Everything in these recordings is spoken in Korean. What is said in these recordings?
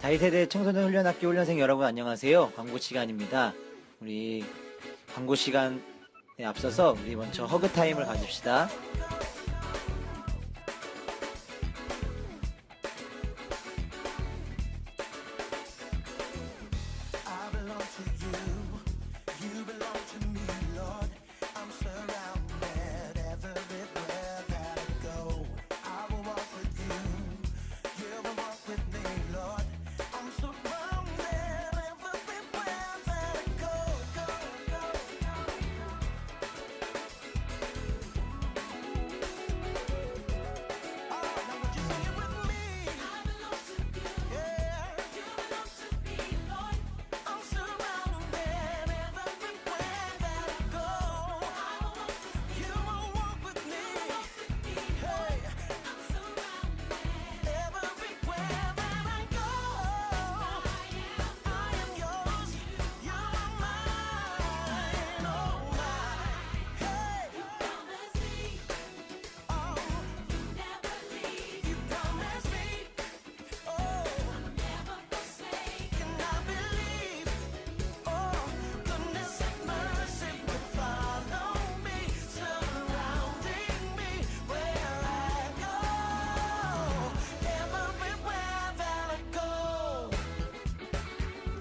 다이세대 청소년 훈련학교 훈련생 여러분 안녕하세요. 광고 시간입니다. 우리 광고 시간에 앞서서 우리 먼저 허그 타임을 가집시다.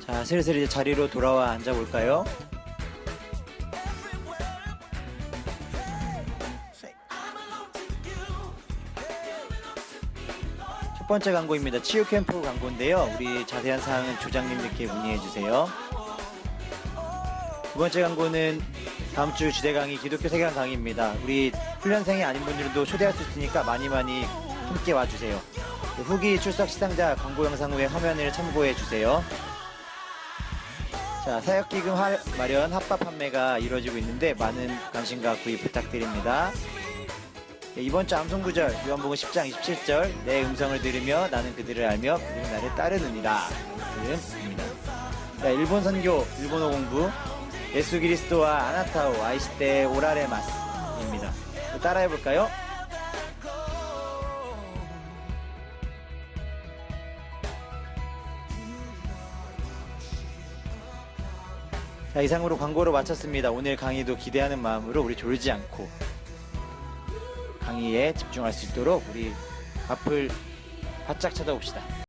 자, 슬슬 이제 자리로 돌아와 앉아볼까요? 첫 번째 광고입니다. 치유 캠프 광고인데요. 우리 자세한 사항은 조장님들께 문의해 주세요. 두 번째 광고는 다음 주 주대 강의 기독교 세계관 강의입니다. 우리 훈련생이 아닌 분들도 초대할 수 있으니까 많이 많이 함께 와주세요. 그 후기 출석 시상자 광고 영상 후에 화면을 참고해 주세요. 자, 사역기금 할- 마련 합법 판매가 이루어지고 있는데 많은 관심과 구입 부탁드립니다. 네, 이번 주 암송구절 요한복음 10장 27절 내 음성을 들으며 나는 그들을 알며 그들은 나를 따르느니라 들음입니다. 자, 일본 선교 일본어 공부 예수 그리스도와 아나타오 아이시테 오라레마스입니다. 따라해 볼까요? 자, 이상으로 광고를 마쳤습니다. 오늘 강의도 기대하는 마음으로 우리 졸지 않고 강의에 집중할 수 있도록 우리 앞을 바짝 쳐다봅시다.